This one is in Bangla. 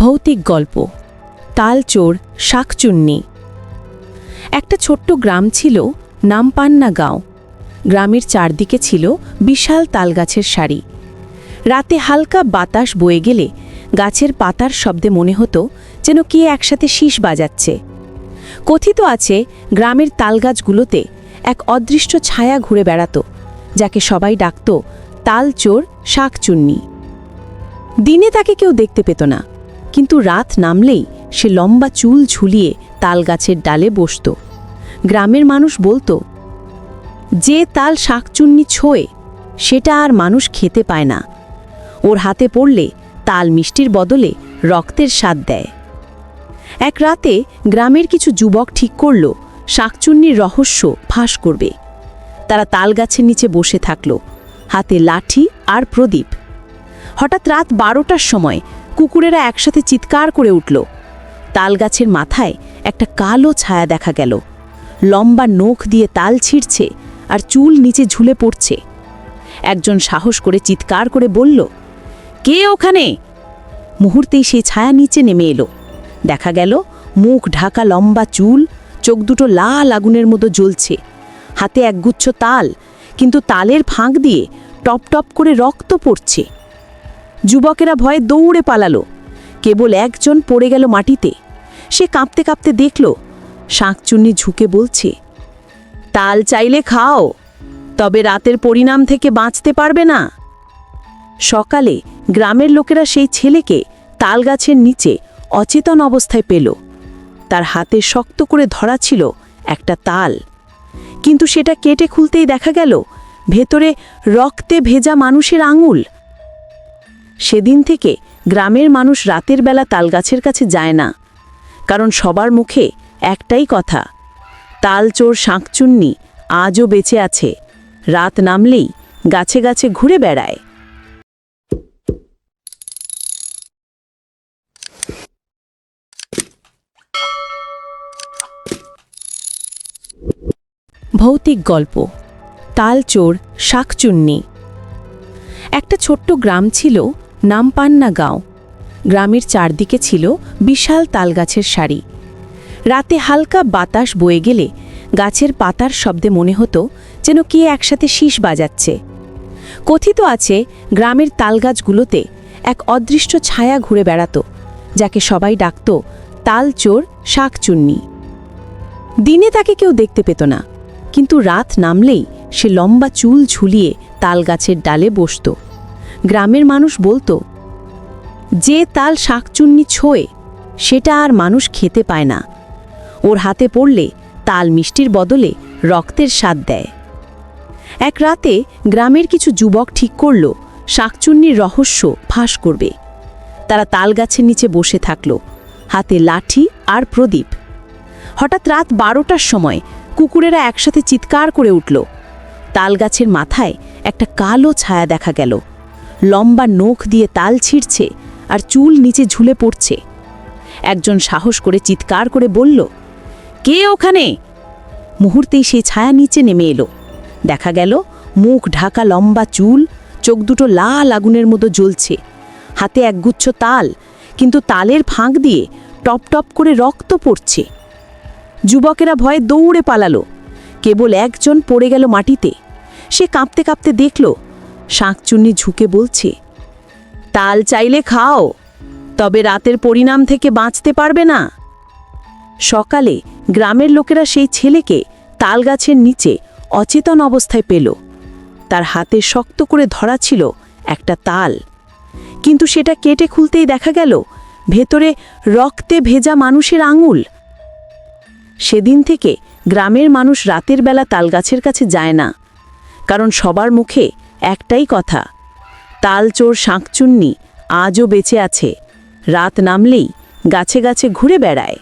ভৌতিক গল্প, তালচোর, শাকচুন্নি। একটা ছোট্ট গ্রাম ছিল নামপান্না গাঁও। গ্রামের চারদিকে ছিল বিশাল তালগাছের সারি। রাতে হালকা বাতাস বয়ে গেলে গাছের পাতার শব্দে মনে হতো যেন কে একসাথে শীষ বাজাচ্ছে। কথিত আছে, গ্রামের তালগাছগুলোতে এক অদৃষ্ট ছায়া ঘুরে বেড়াতো, যাকে সবাই ডাকত তালচোর, শাকচুন্নি। দিনে তাকে কেউ দেখতে পেত না। কিন্তু রাত নামলেই সে লম্বা চুল ঝুলিয়ে তালগাছের ডালে বসত। গ্রামের মানুষ বলতো, যে তাল শাকচুন্নি ছোঁয়ে, সেটা আর মানুষ খেতে পায় না। ওর হাতে পড়লে তাল মিষ্টির বদলে রক্তের স্বাদ দেয়। এক রাতে গ্রামের কিছু যুবক ঠিক করল, শাকচুন্নির রহস্য ফাঁস করবে। তারা তাল গাছের নিচে বসে থাকল, হাতে লাঠি আর প্রদীপ। হঠাৎ রাত বারোটার সময় কুকুরেরা একসাথে চিৎকার করে উঠল। তালগাছের মাথায় একটা কালো ছায়া দেখা গেল। লম্বা নখ দিয়ে তাল ছিঁড়ছে আর চুল নিচে ঝুলে পড়ছে। একজন সাহস করে চিৎকার করে বলল, কে ওখানে? মুহূর্তেই সেই ছায়া নিচে নেমে এলো। দেখা গেল মুখ ঢাকা লম্বা চুল, চোখ দুটো লাল আগুনের মতো জ্বলছে। হাতে একগুচ্ছ তাল, কিন্তু তালের ফাঁক দিয়ে টপ টপ করে রক্ত পড়ছে। যুবকেরা ভয়ে দৌড়ে পালালো। কেবল একজন পড়ে গেল মাটিতে। সে কাঁপতে কাঁপতে দেখল, শাঁকচুন্নি ঝুঁকে বলছে, তাল চাইলে খাও, তবে রাতের পরিণাম থেকে বাঁচতে পারবে না। সকালে গ্রামের লোকেরা সেই ছেলেকে তালগাছের নিচে অচেতন অবস্থায় পেল। তার হাতে শক্ত করে ধরা ছিল একটা তাল। কিন্তু সেটা কেটে খুলতেই দেখা গেল, ভেতরে রক্তে ভেজা মানুষের আঙুল সেদিন থেকে গ্রামের মানুষ রাতের বেলা তালগাছের কাছে যায় না। কারণ সবার মুখে একটাই কথা তালচোর শাঁকচুন্নি আজও বেঁচে আছে, রাত নামলেই গাছে গাছে ঘুরে বেড়ায়। ভৌতিক গল্প তালচোর শাকচুন্নি। একটা ছোট্ট গ্রাম ছিল নামপান্না গাঁও। গ্রামের চারদিকে ছিল বিশাল তালগাছের সারি। রাতে হালকা বাতাস বয়ে গেলে গাছের পাতার শব্দে মনে হতো যেন কে একসাথে শীষ বাজাচ্ছে। কথিত আছে, গ্রামের তালগাছগুলোতে এক অদৃষ্ট ছায়া ঘুরে বেড়াত, যাকে সবাই ডাকত তালচোর শাকচুন্নি দিনে তাকে কেউ দেখতে পেত না, কিন্তু রাত নামলেই সে লম্বা চুল ঝুলিয়ে তালগাছের ডালে বসত। গ্রামের মানুষ বলতো, যে তাল শাকচুন্নি ছোঁয়ে, সেটা আর মানুষ খেতে পায় না। ওর হাতে পড়লে তাল মিষ্টির বদলে রক্তের স্বাদ দেয়। এক রাতে গ্রামের কিছু যুবক ঠিক করল, শাকচুন্নির রহস্য ফাঁস করবে। তারা তাল গাছের নিচে বসে থাকল, হাতে লাঠি আর প্রদীপ। হঠাৎ রাত বারোটার সময় কুকুরেরা একসাথে চিৎকার করে উঠল। তাল গাছের মাথায় একটা কালো ছায়া দেখা গেল। লম্বা নখ দিয়ে তাল ছিঁড়ছে আর চুল নিচে ঝুলে পড়ছে। একজন সাহস করে চিৎকার করে বলল, কে ওখানে? মুহূর্তেই সেই ছায়া নিচে নেমে এলো। দেখা গেল, মুখ ঢাকা লম্বা চুল, চোখ দুটো লাল আগুনের মতো জ্বলছে। হাতে একগুচ্ছ তাল, কিন্তু তালের ফাঁক দিয়ে টপ টপ করে রক্ত পড়ছে। যুবকেরা ভয়ে দৌড়ে পালালো। কেবল একজন পড়ে গেল মাটিতে। সে কাঁপতে কাঁপতে দেখল শাঁকচুন্নি ঝুঁকে বলছে, তাল চাইলে খাও, তবে রাতের পরিণাম থেকে বাঁচতে পারবে না। সকালে গ্রামের লোকেরা সেই ছেলেকে তালগাছের নিচে অচেতন অবস্থায় পেল। তার হাতে শক্ত করে ধরা ছিল একটা তাল। কিন্তু সেটা কেটে খুলতেই দেখা গেল, ভেতরে রক্তে ভেজা মানুষের আঙুল। সেদিন থেকে গ্রামের মানুষ রাতের বেলা তালগাছের কাছে যায় না, কারণ সবার মুখে একটাই কথা তালচোর শাঁকচুন্নি আজও বেঁচে আছে। রাত নামলেই গাছে গাছে ঘুরে বেড়ায়।